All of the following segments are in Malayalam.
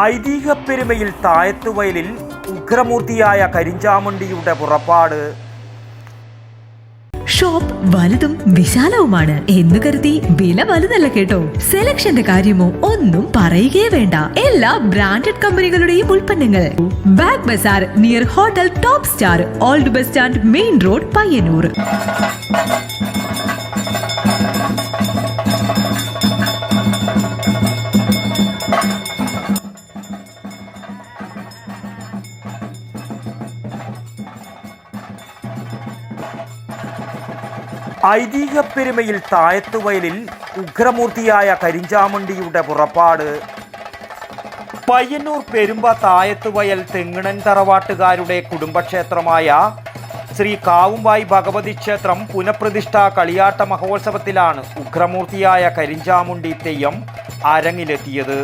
ഐതിഹ്യപ്പെരുമയിൽ തായത്തുവയലിൽ ഉഗ്രമൂർത്തിയായ കരിഞ്ചാമുണ്ടിയുടെ പുറപ്പാട്. ഷോപ്പ് വലുതും വിശാലവുമാണ് എന്ന് കരുതി വില വലുതല്ല കേട്ടോ. സെലക്ഷന്റെ കാര്യമോ ഒന്നും പറയുകയേ വേണ്ട. എല്ലാ ബ്രാൻഡഡ് കമ്പനികളുടെയും ഉൽപ്പന്നങ്ങൾ. Bag bazaar near hotel top star old bus stand main road Payyanur. ഐതിഹ്യപ്പെരുമയിൽ തായത്തുവയലിൽ ഉഗ്രമൂർത്തിയായ കരിഞ്ചാമുണ്ടിയുടെ പുറപ്പാട്. പയ്യന്നൂർ പെരുമ്പ തായത്തുവയൽ തെങ്ങണൻ തറവാട്ടുകാരുടെ കുടുംബക്ഷേത്രമായ ശ്രീ കാവുമ്പായി ഭഗവതി ക്ഷേത്രം പുനഃപ്രതിഷ്ഠ കളിയാട്ട മഹോത്സവത്തിലാണ് ഉഗ്രമൂർത്തിയായ കരിഞ്ചാമുണ്ടി തെയ്യം അരങ്ങിലെത്തിയത്.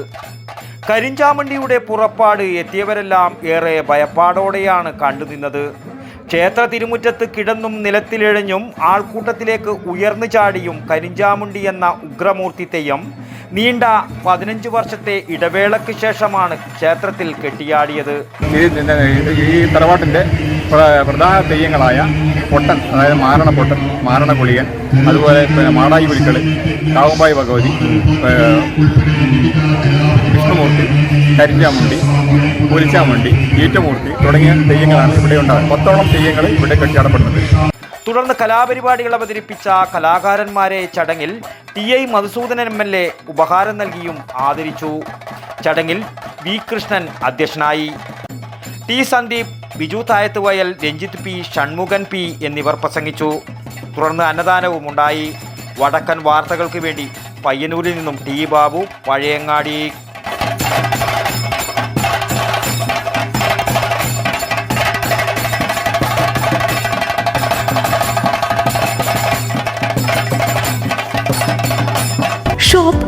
കരിഞ്ചാമുണ്ടിയുടെ പുറപ്പാട് എത്തിയവരെല്ലാം ഏറെ ഭയപ്പാടോടെയാണ് കണ്ടുനിന്നത്. ക്ഷേത്ര തിരുമുറ്റത്ത് കിടന്നും നിലത്തിലിഴഞ്ഞും ആൾക്കൂട്ടത്തിലേക്ക് ഉയർന്നു ചാടിയും കരിഞ്ചാമുണ്ടി എന്ന ഉഗ്രമൂർത്തി തെയ്യം നീണ്ട പതിനഞ്ച് വർഷത്തെ ഇടവേളയ്ക്ക് ശേഷമാണ് ക്ഷേത്രത്തിൽ കെട്ടിയാടിയത്. ഈ തറവാട്ടിന്റെ പ്ര- പ്രധാന തെയ്യങ്ങളായ പൊട്ടൻ അതായത് മാരണ പൊട്ടൻ മാരണ കുളിയൻ അതുപോലെ മാടായി പുലിക്കൾ കാവുമ്പായി ഭഗവതി വിഷ്ണുമൂർത്തി കരിഞ്ചാമുണ്ടി പുലിച്ചാമുണ്ടി ഈറ്റമൂർത്തി തുടങ്ങിയ തെയ്യങ്ങളാണ് ഇവിടെ ഉണ്ടാകുന്നത്. പത്തോളം തെയ്യങ്ങൾ ഇവിടെ കെട്ടിയാടപ്പെടുന്നത് തുടർന്ന് കലാപരിപാടികൾ അവതരിപ്പിച്ച കലാകാരന്മാരെ ചടങ്ങിൽ T I Madhusoodanan M L A ഉപഹാരം നൽകിയും ആദരിച്ചു. ചടങ്ങിൽ വി കൃഷ്ണൻ അധ്യക്ഷനായി. ടി സന്ദീപ് ബിജു തായത്ത് വയൽ രഞ്ജിത്ത് പി ഷൺമുഖൻ പി എന്നിവർ പ്രസംഗിച്ചു. തുടർന്ന് അന്നദാനവും ഉണ്ടായി. വടക്കൻ വാർത്തകൾക്ക് വേണ്ടി പയ്യന്നൂരിൽ നിന്നും T Babu Pazhayangadi.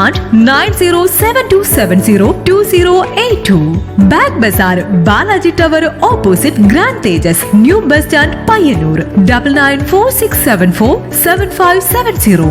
And nine zero seven two seven zero two zero eight two bag bazaar Balaji tower opposite grand Tejas new bus stand Payyanur double nine four six seven four seven five seven zero